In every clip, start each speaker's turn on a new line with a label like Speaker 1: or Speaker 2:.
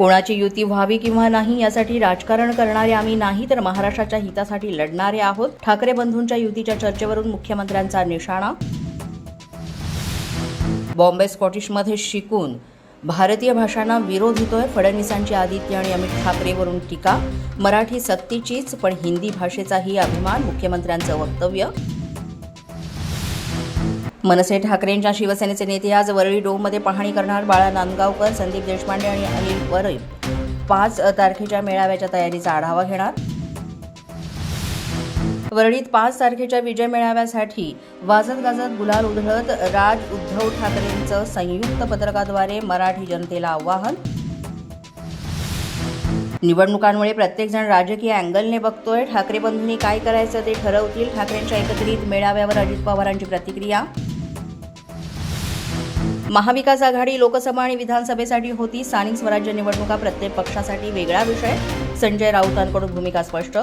Speaker 1: कोणाची युती व्हावी किंवा नाही यासाठी राजकारण करणारे आम्ही नाही तर महाराष्ट्राच्या हितासाठी लढणारे आहोत. ठाकरे बंधूंच्या युतीच्या चर्चेवरून मुख्यमंत्र्यांचा निशाणा. बॉम्बे स्कॉटिशमध्ये शिकून भारतीय भाषांना विरोध होतोय फडणवीसांची आदित्य आणि अमित ठाकरेवरून टीका. मराठी सक्तीचीच पण हिंदी भाषेचाही अभिमान मुख्यमंत्र्यांचं वक्तव्य. मनसे ठाकरेंच्या शिवसेनेचे नेते आज वरळी डोममध्ये पाहणी करणार बाळा नांदगावकर संदीप देशपांडे आणि अनिल वरळी पाच तारखेच्या मेळाव्याच्या तयारीचा आढावा घेणार. वरळीत पाच तारखेच्या विजय मेळाव्यासाठी वाजत गाजत गुलाल उधळत राज उद्धव ठाकरेंचं संयुक्त पत्रकाद्वारे मराठी जनतेला आवाहन. निवडणुकांमुळे प्रत्येकजण राजकीय अँगलने बघतोय. ठाकरे बंधूंनी काय करायचं ते ठरवतील. ठाकरेंच्या एकत्रित मेळाव्यावर अजित पवारांची प्रतिक्रिया. महाविकास आघाडी लोकसभा आणि विधानसभेसाठी होती. स्थानिक स्वराज्य निवडणुका प्रत्येक पक्षासाठी वेगळा विषय. संजय राऊतांकडून भूमिका स्पष्ट.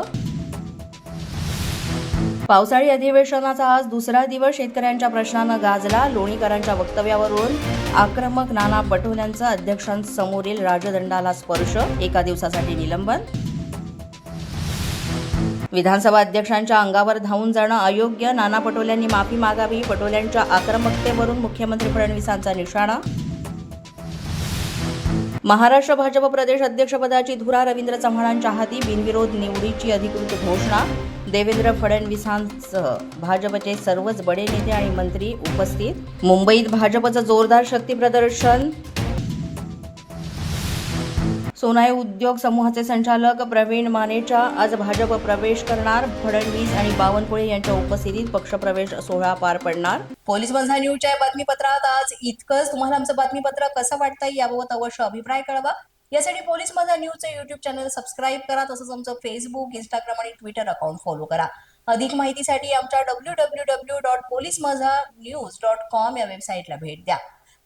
Speaker 1: पावसाळी अधिवेशनाचा आज दुसरा दिवस. शेतकऱ्यांच्या प्रश्नानं गाजला. लोणीकरांच्या वक्तव्यावरून आक्रमक नाना पटोल्यांचा अध्यक्षांसमोरील राजदंडाला स्पर्श. एका दिवसासाठी निलंबन. विधानसभा अध्यक्षांच्या अंगावर धावून जाणं अयोग्य. नाना पटोल्यांनी माफी मागावी. पटोल्यांच्या आक्रमकतेवरून मुख्यमंत्री फडणवीसांचा निशाणा. महाराष्ट्र भाजप प्रदेश अध्यक्षपदाची धुरा रवींद्र चव्हाणांच्या हाती बिनविरोध निवडीची अधिकृत घोषणा. देवेंद्र फडणवीसांसह भाजपचे सर्वच बडे नेते आणि मंत्री उपस्थित. मुंबईत भाजपचं जोरदार शक्ती प्रदर्शन. सोनाई उद्योग समूहाचे संचालक प्रवीण मानेच्या आज भाजप प्रवेश करणार. फडणवीस आणि बावनकुळे यांच्या उपस्थितीत पक्षप्रवेश सोहळा पार पडणार. पोलीस बंधा न्यूजच्या बातमीपत्रात आज इतकंच. तुम्हाला आमचं बातमीपत्र कसं वाटतंय याबाबत अवश्य अभिप्राय कळवा. यासाठी पोलीस माझा न्यूजचं युट्यूब चॅनल सबस्क्राईब करा. तसंच आमचं फेसबुक इंस्टाग्राम आणि ट्विटर अकाउंट फॉलो करा. अधिक माहितीसाठी आमच्या W W W dot police Majha news dot com या वेबसाईटला भेट द्या.